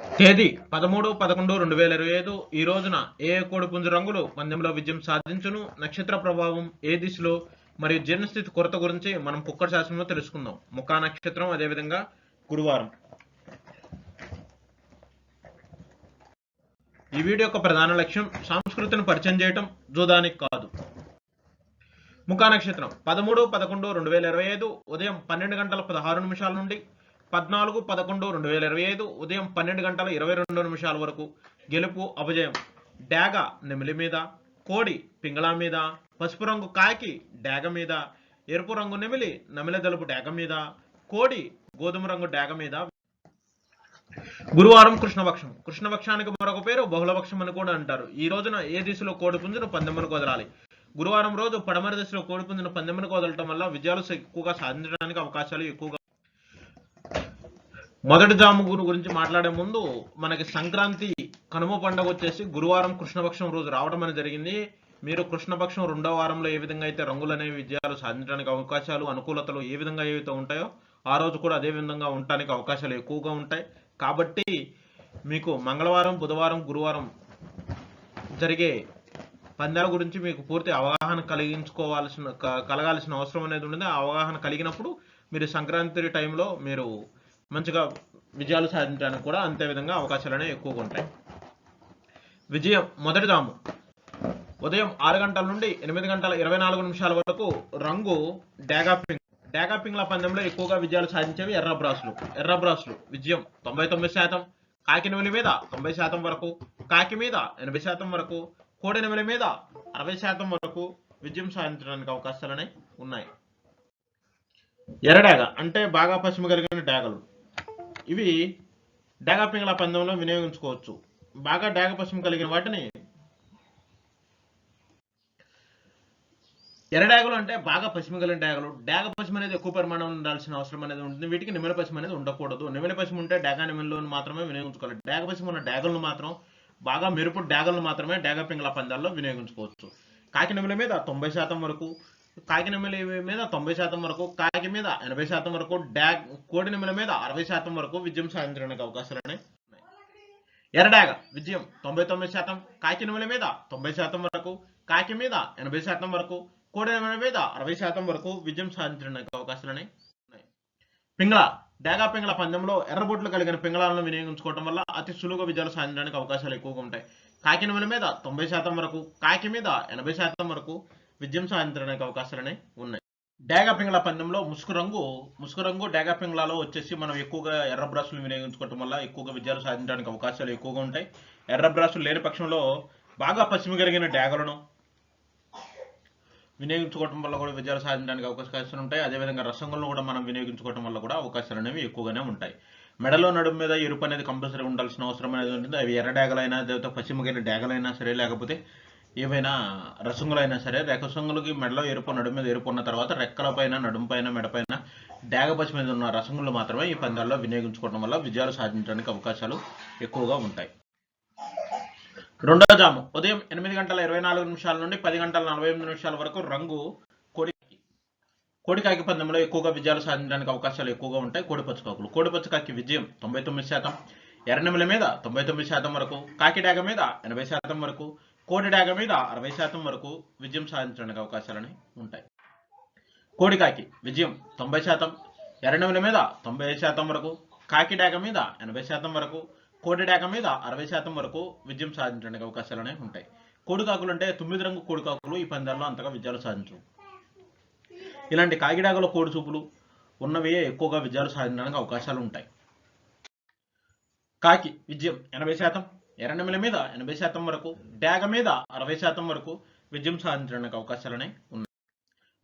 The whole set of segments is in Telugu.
తేదీ పదమూడు పదకొండు రెండు వేల ఇరవై ఐదు. ఈ రోజున ఏ కోడి పుంజు రంగులు పందెంలో విజయం సాధించును నక్షత్ర ప్రభావం ఏ దిశలో మరియు జీర్ణస్థితి కొరత గురించి మనం కుక్కర శాస్త్రంలో తెలుసుకుందాం. ముఖా నక్షత్రం అదేవిధంగా గురువారం. ఈ వీడియో యొక్క ప్రధాన లక్ష్యం సంస్కృతిని పరిచయం చేయటం జూదానికి కాదు. ముఖా నక్షత్రం పదమూడు పదకొండు రెండు వేల ఇరవై ఐదు ఉదయం పన్నెండు గంటల పదహారు నిమిషాల నుండి పద్నాలుగు పదకొండు రెండు వేల ఇరవై ఐదు ఉదయం పన్నెండు గంటల ఇరవై రెండు నిమిషాల వరకు గెలుపు అపజయం. డాగ నెమిలి మీద కోడి పింగళా మీద పసుపు రంగు కాకి డాగ మీద ఎరుపు రంగు నెమిలి నమిలి దలుపు డాగ మీద కోడి గోధుమ రంగు డాగ మీద. గురువారం కృష్ణపక్షం. కృష్ణపక్షానికి మరొక పేరు బహుళపక్షం అని కూడా అంటారు. ఈ రోజున ఏ దిశలో కోడి పుంజును పందెమ్మను వదలాలి గురువారం రోజు పడమర దిశలో కోడి పుంజును పందెమ్మను వదలటం వల్ల విజయాలు ఎక్కువగా సాధించడానికి అవకాశాలు ఎక్కువగా మొదటి జాము గురు గురించి మాట్లాడే ముందు మనకి సంక్రాంతి కనుమ పండుగ వచ్చేసి గురువారం కృష్ణపక్షం రోజు రావడం అనేది జరిగింది. మీరు కృష్ణపక్షం రెండో వారంలో ఏ విధంగా అయితే రంగులు అనేవి విజయాలు సాధించడానికి అవకాశాలు అనుకూలతలు ఏ విధంగా ఏవైతే ఉంటాయో ఆ రోజు కూడా అదే విధంగా ఉండటానికి అవకాశాలు ఎక్కువగా ఉంటాయి. కాబట్టి మీకు మంగళవారం బుధవారం గురువారం జరిగే పందాల గురించి మీకు పూర్తి అవగాహన కలిగించుకోవాల్సిన కలగాల్సిన అవసరం అనేది ఉండదు. ఆ అవగాహన కలిగినప్పుడు మీరు సంక్రాంతి టైంలో మీరు మంచిగా విజయాలు సాధించడానికి కూడా అంతే విధంగా అవకాశాలనే ఎక్కువగా ఉంటాయి. విజయం మొదటిదాము ఉదయం ఆరు గంటల నుండి ఎనిమిది గంటల ఇరవై నాలుగు నిమిషాల వరకు రంగు డాగాపింగ్. డాగాపింగ్ల పందెంలో ఎక్కువగా విజయాలు సాధించేవి ఎర్ర ఎర్రబ్రాసులు ఎర్ర విజయం తొంభై తొమ్మిది శాతం. కాకినెమిలి మీద తొంభై శాతం వరకు. కాకి మీద ఎనభై శాతం వరకు. కోడి మీద అరవై శాతం వరకు విజయం సాధించడానికి అవకాశాలనే ఉన్నాయి. ఎర్రడాగ అంటే బాగా పశ్చిమ కలిగిన డాగలు. ఇవి డాగా పింగళ పందెంలో వినియోగించుకోవచ్చు. బాగా డాగ పశ్చిమ కలిగిన వాటిని ఎర్రడాగలు అంటే బాగా పశ్చిమ కలిగిన డాగలు. డాగ పశ్చిమ అనేది ఎక్కువ పరిమాణం ఉండాల్సిన అవసరం అనేది ఉంటుంది. వీటికి నిమిల పశ్చిమ అనేది ఉండకూడదు. నిమిల పశ్చిమ ఉంటే డాగా నిమిల్లో మాత్రమే వినియోగించుకోవాలి. డాగ పశ్చిమ ఉన్న డాగలను మాత్రం బాగా మెరుపు డాగలను మాత్రమే డాగ పింగళ పందాల్లో వినియోగించుకోవచ్చు. కాకి నిమిల మీద తొంభై శాతం వరకు కాకి నెమిలి మీద తొంభై శాతం వరకు కాకి మీద ఎనభై శాతం వరకు డాగ్ కోడి నెమిల మీద అరవై శాతం వరకు విజయం సాధించడానికి అవకాశాలు ఉన్నాయి. ఎర్రడాగ విజయం తొంభై తొమ్మిది శాతం కాకి నెమిల మీద తొంభై శాతం వరకు కాకి మీద ఎనభై శాతం వరకు కోడి నెమిల మీద అరవై శాతం వరకు విజయం సాధించడానికి అవకాశాలు ఉన్నాయి. పింగళ డాగా పింగళ పందెంలో ఎర్రబొట్లు కలిగిన పింగళాలను వినియోగించుకోవడం వల్ల అతి సులువుగా విజయాలు సాధించడానికి అవకాశాలు ఎక్కువగా ఉంటాయి. కాకి నెమల మీద తొంభై శాతం వరకు కాకి మీద ఎనభై శాతం వరకు విజయం సాధించడానికి అవకాశాలనే ఉన్నాయి. డేగా పింగళ పందెంలో ముసుగు రంగు ముసుగు రంగు డేగా పింగళలో వచ్చేసి మనం ఎక్కువగా ఎర్ర బ్రాసులు వినియోగించుకోవటం వల్ల ఎక్కువగా విజయాలు సాధించడానికి అవకాశాలు ఎక్కువగా ఉంటాయి. ఎర్ర బ్రాసులు లేని పక్షంలో బాగా పశ్చిమ కలిగిన డాగలను వినియోగించుకోవటం వల్ల కూడా విజయాలు సాధించడానికి అవకాశాలు ఉంటాయి. అదేవిధంగా రసంగులను కూడా మనం వినియోగించుకోవడం వల్ల కూడా అవకాశాలు అనేవి ఎక్కువగానే ఉంటాయి. మెడలో నడుము మీద ఎరుపు అనేది కంపల్సరీ ఉండాల్సిన అవసరం అనేది ఉంటుంది. అవి ఎర్ర డేగలైనా లేకపోతే పశ్చిమగిరి డేగలైనా సరే లేకపోతే ఏవైనా రసంగులైనా సరే రసంగులకి మెడలో ఎరుపు నడుము మీద ఎరుపు ఉన్న తర్వాత రెక్కల పైన నడుము పైన మెడపైన డాగపచ్చి మీద ఉన్న రసంగులు మాత్రమే ఈ పందాల్లో వినియోగించుకోవడం వల్ల విజయాలు సాధించడానికి అవకాశాలు ఎక్కువగా ఉంటాయి. రెండో జాము. ఉదయం ఎనిమిది గంటల ఇరవై నాలుగు నిమిషాల నుండి పది గంటల నలభై ఎనిమిది నిమిషాల వరకు రంగు కోడి కోడికాకి పందెంలో ఎక్కువగా విజయాలు సాధించడానికి అవకాశాలు ఎక్కువగా ఉంటాయి. కోడిపచ్చకాకులు కోడిపచ్చకాకి విజయం తొంభై తొమ్మిది శాతం. ఎర్రనెమిల మీద తొంభై తొమ్మిది శాతం వరకు. కాకి డాగ మీద ఎనభై శాతం వరకు. కోడి డాగ మీద అరవై శాతం వరకు విజయం సాధించడానికి అవకాశాలని ఉంటాయి. కోడికాకి విజయం తొంభై శాతం ఎర్రనెమిల మీద తొంభై శాతం వరకు కాకి డాగ మీద ఎనభై శాతం వరకు కోడి డాగ మీద అరవై శాతం వరకు విజయం సాధించడానికి అవకాశాలు అనేవి ఉంటాయి కోడికాకులు అంటే తొమ్మిది రంగు కోడికాకులు ఈ పందాల్లో అంతగా విజయాలు సాధించవు. ఇలాంటి కాకిడాగల కోడి చూపులు ఉన్నవే ఎక్కువగా విజయాలు సాధించడానికి అవకాశాలు ఉంటాయి. కాకి విజయం ఎనభై శాతం ఎర్రనెమిల మీద ఎనభై శాతం వరకు డ్యాగ మీద అరవై శాతం వరకు విజయం సాధించడానికి అవకాశాలనే ఉన్నాయి.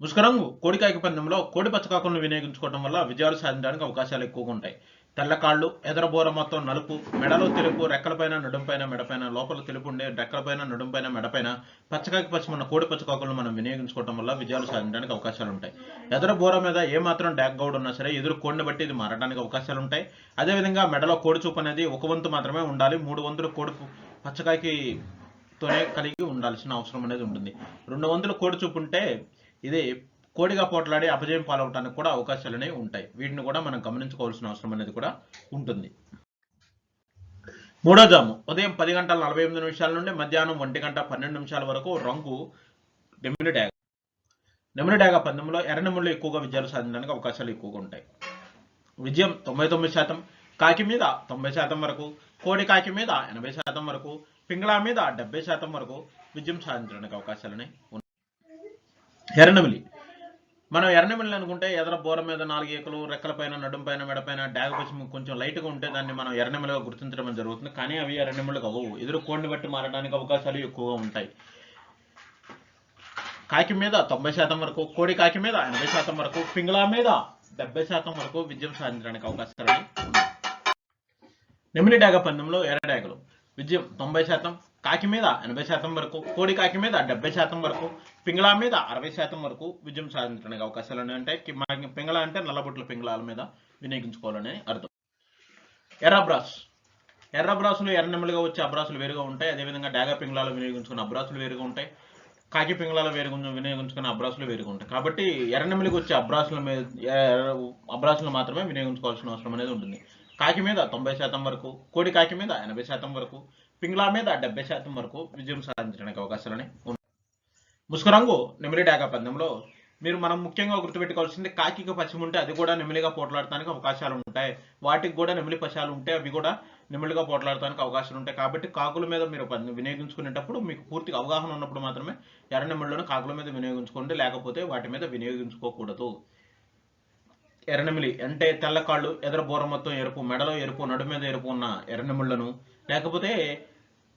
ముసుకరంగు కోడికాయక పందెంలో కోడి పచ్చకాకులను వినియోగించుకోవడం వల్ల విజయాలు సాధించడానికి అవకాశాలు ఎక్కువగా ఉంటాయి. తెల్లకాళ్ళు ఎదరబోర మొత్తం నలుపు మెడలో తెలుపు రెక్కలపైన నడుంపైన మెడపైన లోపల తెలుపు ఉండే రెక్కలపైన నడుంపైన మెడపైన పచ్చకాకి పచ్చమన్న కోడి పచ్చకాకులను మనం వినియోగించుకోవడం వల్ల విజయాలు సాధించడానికి అవకాశాలు ఉంటాయి. ఎదర బోర మీద ఏ మాత్రం గౌడ్ ఉన్నా సరే ఎదురు కోడిని బట్టి ఇది మారడానికి అవకాశాలు ఉంటాయి. అదేవిధంగా మెడలో కోడి చూపు అనేది ఒక వంతు మాత్రమే ఉండాలి. మూడు వంతులు కోడి పు- పచ్చకాకి తోనే కలిగి ఉండాల్సిన అవసరం అనేది ఉంటుంది. రెండు వంతులు కోడి చూపు ఉంటే ఇది కోడిగా పోట్లాడి అపజయం పాలవటానికి కూడా అవకాశాలు అనేవి ఉంటాయి. వీటిని కూడా మనం గమనించుకోవాల్సిన అవసరం అనేది కూడా ఉంటుంది. మూడో జాము. ఉదయం పది గంటల నలభై ఎనిమిది నిమిషాల నుండి మధ్యాహ్నం ఒంటి గంట పన్నెండు నిమిషాల వరకు రంగు నెమిలి డ్యాగ నెమిలి డ్యాగ పందెంలో ఎర్ర ఎక్కువగా విజయాలు సాధించడానికి అవకాశాలు ఎక్కువగా ఉంటాయి. విజయం తొంభై తొమ్మిది శాతం. కాకి మీద తొంభై శాతం వరకు కోడి కాకి మీద ఎనభై శాతం వరకు పింగళా మీద డెబ్బై శాతం వరకు విజయం సాధించడానికి అవకాశాలని ఉన్నాయి ఎర్రనమిలి మనం ఎర్రనిమిళ్ళు అనుకుంటే ఎదర బోర మీద నాలుగు ఈకలు రెక్కల పైన నడుం పైన మెడ డాగ పశ్చిమ కొంచెం లైట్గా ఉంటే దాన్ని మనం ఎర్రనెమిలిగా గుర్తించడం జరుగుతుంది. కానీ అవి ఎర్రనిమిళ్ళు అవ్వవు. ఎదురు కోడిని బట్టి మారడానికి అవకాశాలు ఎక్కువగా ఉంటాయి. కాకి మీద తొంభై శాతం వరకు కోడి కాకి మీద ఎనభై శాతం వరకు పింగళా మీద డెబ్బై శాతం వరకు విజయం సాధించడానికి అవకాశాలు నిమిలి నెమిలి డాగ పందెంలో ఎర్ర డాగలు విజయం తొంభై శాతం కాకి మీద ఎనభై శాతం వరకు కోడి కాకి మీద డెబ్బై శాతం వరకు పింగళా మీద అరవై శాతం వరకు విజయం సాధించడానికి అవకాశాలు ఉన్నాయి అంటే మనకి పింగళ అంటే నల్లబొట్ల పింగళాల మీద వినియోగించుకోవాలని అర్థం. ఎర్రబ్రాస్. ఎర్రబ్రాసులు ఎర్ర నెమ్మలుగా వచ్చే అబ్రాసులు వేరుగా ఉంటాయి. అదేవిధంగా డాగా పింగళాలు వినియోగించుకున్న అబ్రాసులు వేరుగా ఉంటాయి. కాకి పింగళాలు వేరుగా వినియోగించుకున్న అబ్రాసులు వేరుగా ఉంటాయి. కాబట్టి ఎర్ర నెమ్మలికి వచ్చే అబ్రాసుల మీద అబ్రాసులు మాత్రమే వినియోగించుకోవాల్సిన అవసరం అనేది ఉంటుంది. కాకి మీద తొంభై శాతం వరకు కోడి కాకి మీద ఎనభై శాతం వరకు పింగ్లా మీద డెబ్బై శాతం వరకు విజయం సాధించడానికి అవకాశాలని ఉన్నాయి. ముసుకురంగు నెమిలి డాగా పందెంలో మీరు మనం ముఖ్యంగా గుర్తుపెట్టుకోవాల్సింది కాకికి పశ్చిమ ఉంటే అది కూడా నెమిలిగా పోట్లాడటానికి అవకాశాలు ఉంటాయి. వాటికి కూడా నెమిలి పశాలు ఉంటే అవి కూడా నెమిలిగా పోట్లాడటానికి అవకాశాలు ఉంటాయి. కాబట్టి కాకుల మీద మీరు వినియోగించుకునేటప్పుడు మీకు పూర్తిగా అవగాహన ఉన్నప్పుడు మాత్రమే ఎర్ర నెమిళ్ళను కాకుల మీద వినియోగించుకోండి. లేకపోతే వాటి మీద వినియోగించుకోకూడదు. ఎర్రనెమిలి అంటే తెల్ల కాళ్ళు ఎదర మొత్తం ఎరుపు మెడలో ఎరుపు నడు మీద ఎరుపు ఉన్న ఎర్రనెమిళ్ళను లేకపోతే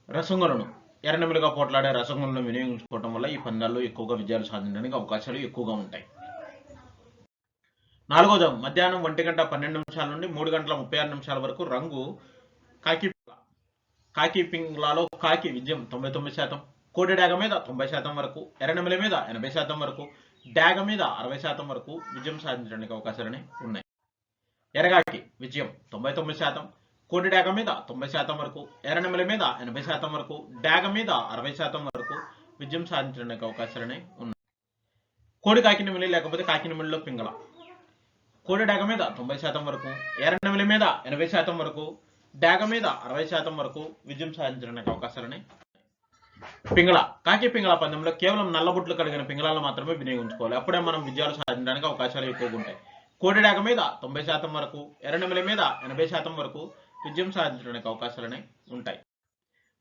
రసంగులను. ఎర్రనెమిలిగా పోట్లాడే రసంగులను వినియోగించుకోవడం వల్ల ఈ పందాల్లో ఎక్కువగా విజయాలు సాధించడానికి అవకాశాలు ఎక్కువగా ఉంటాయి. నాలుగోది మధ్యాహ్నం ఒంటి గంట పన్నెండు నిమిషాల నుండి మూడు గంటల ముప్పై ఆరు నిమిషాల వరకు రంగు కాకి కాకి పింగ్లాలో కాకి విజయం తొంభై తొమ్మిది శాతం కోడి డాగ మీద తొంభై శాతం వరకు ఎర్రనిమిల మీద ఎనభై శాతం వరకు డాగ మీద అరవై శాతం వరకు విజయం సాధించడానికి అవకాశాలని ఉన్నాయి. ఎరగాకి విజయం తొంభై తొమ్మిది శాతం కోడి డాగ మీద తొంభై శాతం వరకు ఎర్రనెమల మీద ఎనభై శాతం వరకు డాగ మీద అరవై శాతం వరకు విజయం సాధించడానికి అవకాశాలని ఉన్నాయి. కోడి కాకినమిలి లేకపోతే కాకినమిలిలో పింగళ. కోడి డాగ మీద తొంభై శాతం వరకు ఎర్రనెమిలి మీద ఎనభై శాతం వరకు డాగ మీద అరవై శాతం వరకు విజయం సాధించడానికి అవకాశాలని పింగళ కాకి పింగళ పందెంలో కేవలం నల్లబుట్లు కలిగిన పింగళాలను మాత్రమే వినియోగించుకోవాలి అప్పుడే మనం విజయాలు సాధించడానికి అవకాశాలు ఎక్కువగా ఉంటాయి. కోడిడాక మీద తొంభై శాతం వరకు ఎర్రనెమల మీద ఎనభై శాతం వరకు విజయం సాధించడానికి అవకాశాలనే ఉంటాయి.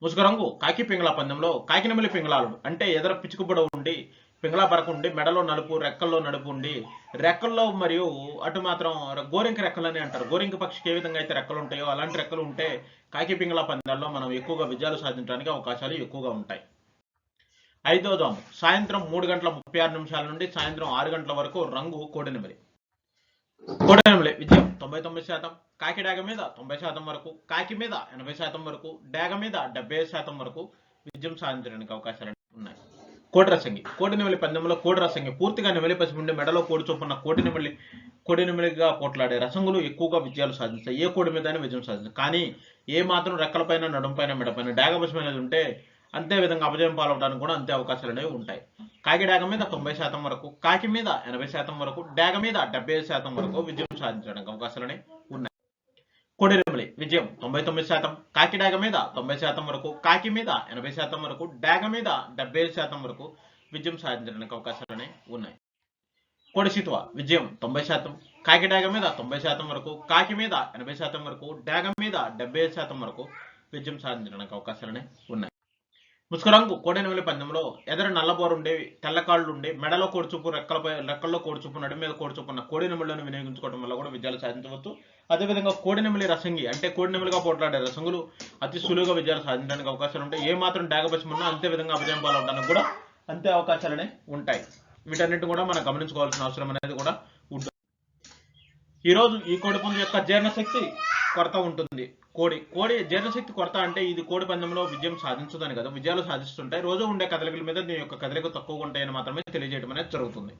ముసుగు రంగు కాకి పింగళ పందెంలో కాకినెమిలి పింగళాలు అంటే ఎదర పిచ్చుకుబడ ఉండి పింగళా పరకుండి మెడలో నలుపు రెక్కల్లో నడుపు ఉండి రెక్కల్లో మరియు అటు మాత్రం గోరింక రెక్కలని అంటారు. గోరింక పక్షికి ఏ విధంగా అయితే రెక్కలు ఉంటాయో అలాంటి రెక్కలు ఉంటే కాకి పింగళ పందాల్లో మనం ఎక్కువగా విజయాలు సాధించడానికి అవకాశాలు ఎక్కువగా ఉంటాయి. ఐదో దాము. సాయంత్రం మూడు గంటల ముప్పై ఆరు నిమిషాల నుండి సాయంత్రం ఆరు గంటల వరకు రంగు కోడెనిమిది కోడెనిమిది విజయం. తొంభై తొమ్మిది శాతం. కాకి డాగ మీద తొంభై శాతం వరకు. కాకి మీద ఎనభై శాతం వరకు. డాగ మీద డెబ్బై శాతం వరకు విజయం సాధించడానికి అవకాశాలు ఉన్నాయి. కోడి రసంగి. పందెంలో కోడి రసంగి. పూర్తిగా నెమిలి పసి మెడలో కోడి చొప్పున కోటినెమిలి కోటినెమిలిగా కోడి పోట్లాడే రసంగులు ఎక్కువగా విజయాలు సాధిస్తాయి ఏ కోడి మీదనే విజయం సాధిస్తాయి కానీ ఏ మాత్రం రెక్కలపైన నడుంపైన మెడపైన డాగపశం అనేది ఉంటే అంతే విధంగా అపజయం పాలవడానికి కూడా అంతే అవకాశాలు అనేవి ఉంటాయి. కాకి డాగ మీద తొంభై శాతం వరకు కాకి మీద ఎనభై శాతం వరకు డాగ మీద డెబ్బై శాతం వరకు విజయం సాధించడానికి అవకాశాలు అనేవి ఉన్నాయి విజయం తొంభై తొమ్మిది శాతం. కాకి డాగ మీద తొంభై శాతం వరకు కాకి మీద ఎనభై శాతం వరకు డాగ మీద డెబ్బై శాతం వరకు విజయం సాధించడానికి అవకాశాలనే ఉన్నాయి. కోడి విజయం తొంభై శాతం. కాకి డాగ మీద తొంభై శాతం వరకు కాకి మీద ఎనభై శాతం వరకు డాగ మీద డెబ్బై శాతం వరకు విజయం సాధించడానికి అవకాశాలనే ఉన్నాయి. ముసుగురంగు కోడెనవెల్లి పందెంలో ఎదర నల్లబోరుండేవి ఉండి తెల్లకాళ్ళు ఉండే మెడలో కోడుచుపు రెక్కలపై రెక్కల్లో కోడుచుపు నడి మీద కోడిచూపు ఉన్న కోడినెమిళ్ళను వినియోగించుకోవడం వల్ల కూడా విజయాలు సాధించవచ్చు. అదేవిధంగా కోడినెమిలి రసంగి అంటే కోడినెమిలిగా పోట్లాడే రసంగులు అతి సులువుగా విజయాలు సాధించడానికి అవకాశాలు ఉంటాయి. ఏ మాత్రం డాగపక్షం ఉన్నా అంతే విధంగా అభిజయం పాలవడానికి కూడా అంతే అవకాశాలనే ఉంటాయి. వీటన్నిటి కూడా మనం గమనించుకోవాల్సిన అవసరం అనేది కూడా ఈరోజు ఈ రోజు ఈ కోడి పందెం యొక్క జీర్ణశక్తి కొరత ఉంటుంది. కోడి కోడి జీర్ణశక్తి కొరత అంటే ఇది కోడి పందెంలో విజయం సాధించదని కదా విజయాలు సాధిస్తుంటాయి. రోజు ఉండే కదలికల మీద దీని యొక్క కదలిక తక్కువగా ఉంటాయని మాత్రమే తెలియజేయడం అనేది జరుగుతుంది.